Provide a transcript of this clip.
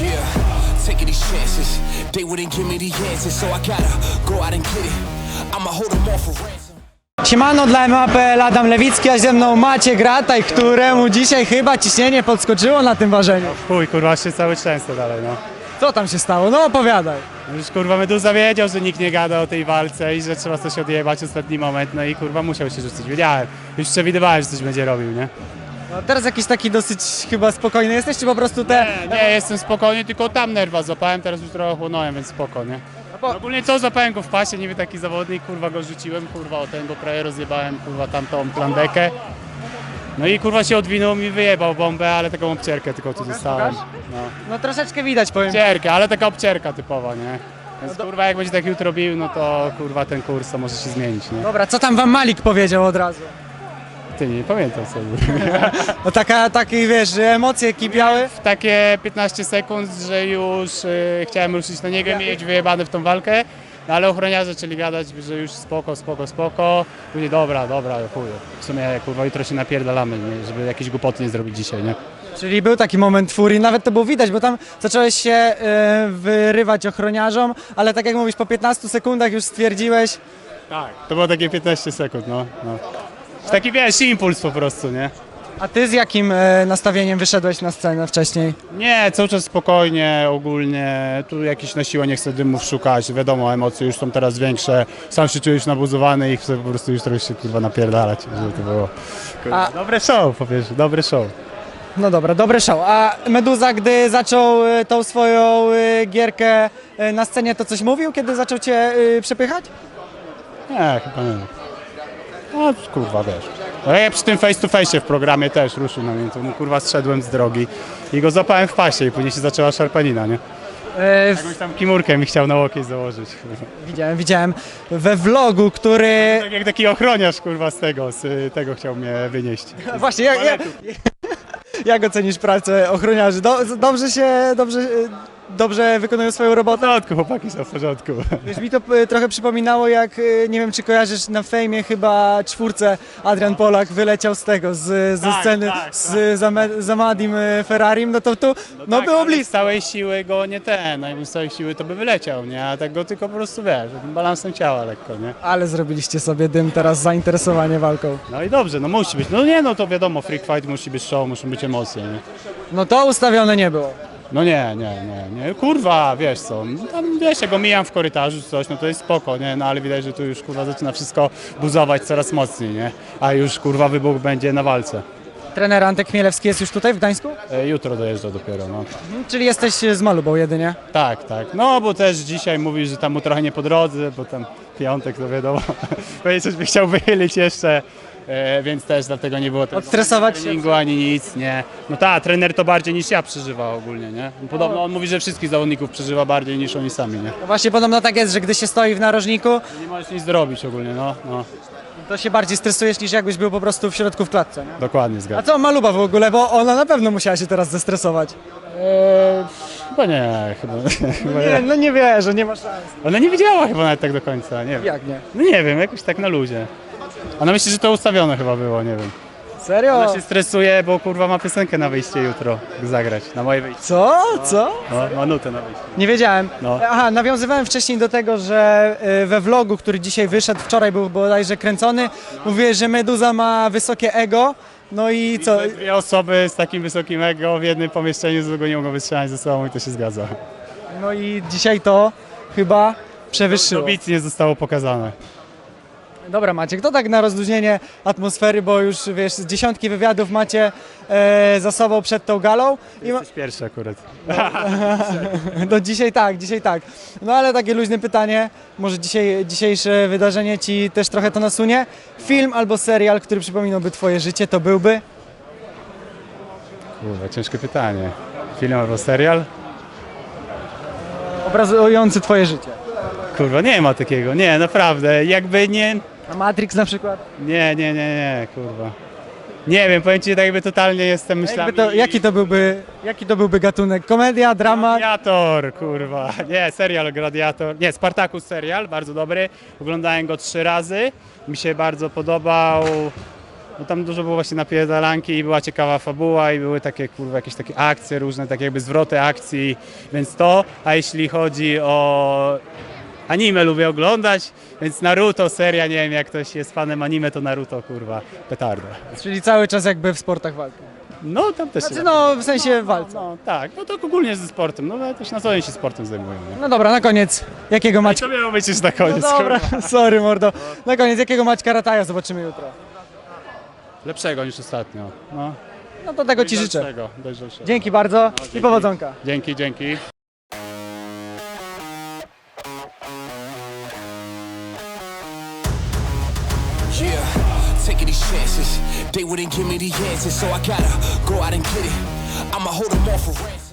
Yeah, taking these chances. They wouldn't give me the answers, so I gotta go out and get it. I'ma hold them off for ransom. Siemano dla MAPL, Adam Lewicki, a ze mną Maciek Rataj, któremu dzisiaj chyba ciśnienie podskoczyło na tym ważeniu. Chuj, kurwa, jeszcze cały często dalej, no. Co tam się stało? No opowiadaj. Już kurwa Meduza wiedział, że nikt nie gada o tej walce i że trzeba coś odjebać ostatni moment, no i kurwa musiał się rzucić. Wiedziałem, już przewidywałem, że coś będzie robił, nie? No, teraz jakiś taki dosyć chyba spokojny jesteś, czy po prostu te... Nie, nie, jestem spokojny, tylko tam nerwa złapałem, teraz już trochę chłonąłem, więc spoko, nie? bo- Ogólnie co, złapałem go w pasie, niby taki zawodnik, kurwa go rzuciłem, kurwa o ten, bo prawie rozjebałem, kurwa tamtą plandekę. No i kurwa się odwinął mi wyjebał bombę, ale taką obcierkę tylko tu dostałem. No. No troszeczkę widać, powiem. Obcierkę, ale taka obcierka typowa, nie? Więc kurwa jak będzie tak jutro bił, no to kurwa ten kurs to może się zmienić, nie? Dobra, co tam wam Malik powiedział od razu? Ty nie pamiętam było. No taka, takie wiesz, że emocje kipiały. W takie 15 sekund, że już y, chciałem ruszyć na niego i mieć wyjebane w tą walkę, no ale ochroniarze zaczęli gadać, że już spoko, spoko, spoko. Później dobra, dobra, chuj. W sumie kurwa jutro się napierdalamy, nie? żeby jakieś głupoty nie zrobić dzisiaj, nie? Czyli był taki moment furii, nawet to było widać, bo tam zacząłeś się e, wyrywać ochroniarzom, ale tak jak mówisz, po 15 sekundach już stwierdziłeś, Tak. To było takie 15 sekund, no. no. Taki wiesz, impuls po prostu, nie? A ty z jakim e, nastawieniem wyszedłeś na scenę wcześniej? Nie, cały czas spokojnie, ogólnie. Tu jakieś na siłę nie chcę dymów szukać. Wiadomo, emocje już są teraz większe. Sam się czuję już nabuzowany i chcę po prostu już trochę się kurwa napierdalać, żeby to było. A- Dobre show, po pierwsze, dobry show. No dobra, dobry show. A Meduza, gdy zaczął e, tą swoją e, gierkę e, na scenie, to coś mówił, kiedy zaczął cię e, przepychać? Nie, chyba nie. No kurwa wiesz. No ja przy tym face to face w programie też ruszył na mnie, to mu kurwa zszedłem z drogi i go złapałem w pasie i później się zaczęła szarpanina, nie? E, Jakąś tam kimurkę mi chciał na łokieć założyć. widziałem, widziałem we vlogu, który... Tak jak taki ochroniarz kurwa z tego, z y, tego chciał mnie wynieść. Właśnie, jak, jak, jak ocenisz pracę ochroniarzy? Do, dobrze się, dobrze, e, dobrze wykonują swoją W robotę? porządku, chłopaki są w porządku. Wiesz, mi to e, trochę przypominało, jak e, nie wiem, czy kojarzysz na fejmie chyba czwórce Adrian Polak wyleciał z tego, z, ze Tak, sceny tak, z Zame- Zamadim e, Ferrarim, no to tu, no, tak, było ale blisko. Z całej siły go nie ten, no jakby z całej siły to by wyleciał, nie? A tak go tylko po prostu wiesz, takim balansem ciała lekko, nie? Ale zrobiliście sobie dym teraz, zainteresowanie walką. No i dobrze, no musi być. No nie, no to wiadomo, freak fight musi być show, muszą być emocje, nie? No to ustawione nie było. No nie, nie, nie, nie. Kurwa, wiesz co, tam wiesz, jak go mijam w korytarzu czy coś, no to jest spoko, nie? No ale widać, że tu już kurwa zaczyna wszystko buzować coraz mocniej, nie? A już kurwa wybuch będzie na walce. Trener Antek Chmielewski jest już tutaj w Gdańsku? E, jutro dojeżdża dopiero, no. Mhm, Czyli jesteś z Malubą jedynie? Tak, tak. No bo też dzisiaj mówi, że tam mu trochę nie po drodze, bo tam piątek, to wiadomo, pewnie coś by chciał wychylić jeszcze, e, więc też dlatego nie było tego Odstresować się? treningu ani nic, nie. No tak, trener to bardziej niż ja przeżywa ogólnie, nie. Podobno on mówi, że wszystkich zawodników przeżywa bardziej niż oni sami, nie. No właśnie podobno tak jest, że gdy się stoi w narożniku, Nie możesz nic zrobić ogólnie, no, no. to się bardziej stresujesz niż jakbyś był po prostu w środku w klatce. Nie? Dokładnie A zgadzam. co Maluba w ogóle, bo ona na pewno musiała się teraz zestresować. Chyba nie, chyba, chyba Nie, nie. no nie wierzę, nie ma szans. Ona nie wiedziała chyba nawet tak do końca, nie wiem. Jak nie? No nie wiem, jakoś tak na luzie. Ona myśli, że to ustawione chyba było, nie wiem. Serio? Ona się stresuje, bo kurwa ma piosenkę na wyjście jutro zagrać, na moje wyjście. Co? Co? No, ma nutę na wyjście. Nie wiedziałem. No. Aha, nawiązywałem wcześniej do tego, że y, we vlogu, który dzisiaj wyszedł, wczoraj był bodajże kręcony, mówiłeś, że Meduza ma wysokie ego, no i co? Że Dwie osoby z takim wysokim ego w jednym pomieszczeniu z długo nie mogą wytrzymać ze sobą i to się zgadza. No i dzisiaj to chyba przewyższyło. To nic nie zostało pokazane. Dobra Maciek, to tak na rozluźnienie atmosfery, bo już wiesz, dziesiątki wywiadów macie e, za sobą przed tą galą i ma, Jesteś pierwszy akurat. no dzisiaj tak, dzisiaj tak. No ale takie luźne pytanie, może dzisiaj, dzisiejsze wydarzenie ci też trochę to nasunie. Film albo serial, który przypominałby twoje życie, to byłby? Kurwa, ciężkie pytanie. Film albo serial? Obrazujący twoje życie. Kurwa, nie ma takiego. Nie, naprawdę. Jakby nie... A Matrix na przykład? Nie, nie, nie, nie, kurwa. Nie wiem, powiem ci, tak jakby totalnie jestem myślami... Jakby to, jaki, to byłby, jaki to byłby gatunek? Komedia, drama? Gladiator, kurwa. Nie, serial Gladiator. Nie, Spartacus serial, bardzo dobry. Oglądałem go trzy razy. Mi się bardzo podobał. No tam dużo było właśnie napierdalanki i była ciekawa fabuła i były takie kurwa jakieś takie akcje różne, takie jakby zwroty akcji, więc to, a jeśli chodzi o anime lubię oglądać, więc Naruto seria, nie wiem jak ktoś jest fanem anime, to Naruto kurwa petarda. Czyli cały czas jakby w sportach walki. No tam też Znaczy się no, w sensie walce. no tak, no to ogólnie ze sportem, no ale też na co dzień się sportem zajmują. Nie? No dobra, na koniec, jakiego I Maćka... to miało być już na No koniec. dobra, kurwa. sorry mordo. Na koniec, jakiego Maćka Rataja zobaczymy jutro? Lepszego niż ostatnio. No. No to tego ci życzę. Dojrzalszego, dojrzalszego. Dzięki bardzo i powodzonka. Dzięki, dzięki. Chances. They wouldn't give me the answers, so I gotta go out and get it. I'ma hold them off for ransom.